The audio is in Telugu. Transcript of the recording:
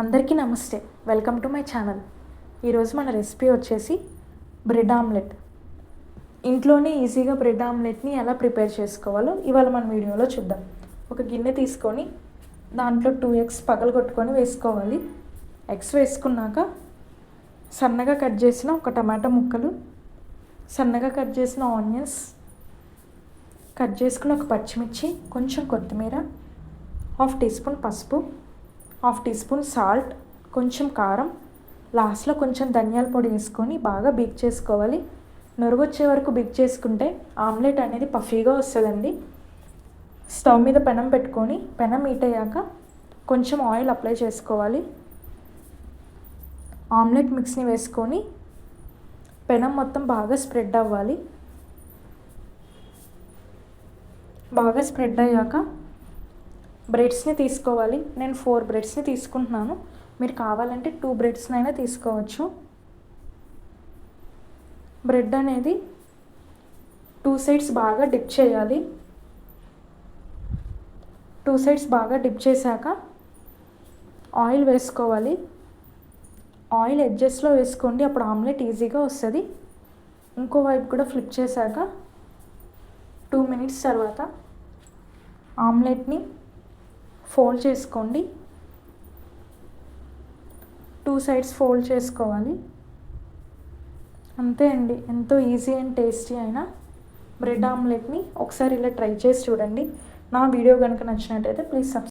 అందరికీ నమస్తే. Welcome to my channel. ఈరోజు మన రెసిపీ వచ్చేసి బ్రెడ్ ఆమ్లెట్. ఇంట్లోనే ఈజీగా బ్రెడ్ ఆమ్లెట్ని ఎలా ప్రిపేర్ చేసుకోవాలో ఇవాళ మన వీడియోలో చూద్దాం. ఒక గిన్నె తీసుకొని దాంట్లో టూ ఎగ్స్ పగలగొట్టుకొని వేసుకోవాలి. ఎగ్స్ వేసుకున్నాక సన్నగా కట్ చేసిన ఒక టమాటా ముక్కలు సన్నగా కట్ చేసిన ఆనియన్స్ కట్ చేసుకున్న ఒక పచ్చిమిర్చి కొంచెం కొత్తిమీర హాఫ్ టీ స్పూన్ పసుపు హాఫ్ టీ స్పూన్ సాల్ట్ కొంచెం కారం లాస్ట్లో కొంచెం ధనియాల పొడి వేసుకొని బాగా బీక్ చేసుకోవాలి. నొరుగు వచ్చే వరకు బీక్ చేసుకుంటే ఆమ్లెట్ అనేది పఫీగా వస్తుందండి. స్టవ్ మీద పెనం పెట్టుకొని పెనం హీట్ అయ్యాక కొంచెం ఆయిల్ అప్లై చేసుకోవాలి. ఆమ్లెట్ మిక్స్ని వేసుకొని పెనం మొత్తం బాగా స్ప్రెడ్ అవ్వాలి. బాగా స్ప్రెడ్ అయ్యాక బ్రెడ్స్ని తీసుకోవాలి. నేను ఫోర్ బ్రెడ్స్ని తీసుకుంటున్నాను. మీరు కావాలంటే టూ బ్రెడ్స్ని అయినా తీసుకోవచ్చు. బ్రెడ్ అనేది టూ సైడ్స్ బాగా డిప్ చేయాలి. టూ సైడ్స్ బాగా డిప్ చేశాక ఆయిల్ వేసుకోవాలి. ఆయిల్ ఎడ్జెస్లో వేసుకోండి. అప్పుడు ఆమ్లెట్ ఈజీగా వస్తుంది. ఇంకో వైపు కూడా ఫ్లిప్ చేశాక టూ మినిట్స్ తర్వాత ఆమ్లెట్ని ఫోల్డ్ చేసుకోండి. టూ సైడ్స్ ఫోల్డ్ చేసుకోవాలి. అంతే అండి ఎంతో ఈజీ అండ్ టేస్టీ అయిన బ్రెడ్ ఆమ్లెట్ని ఒకసారి ఇలా ట్రై చేసి చూడండి. నా వీడియో కనుక నచ్చినట్టయితే ప్లీజ్ సబ్స్క్రైబ్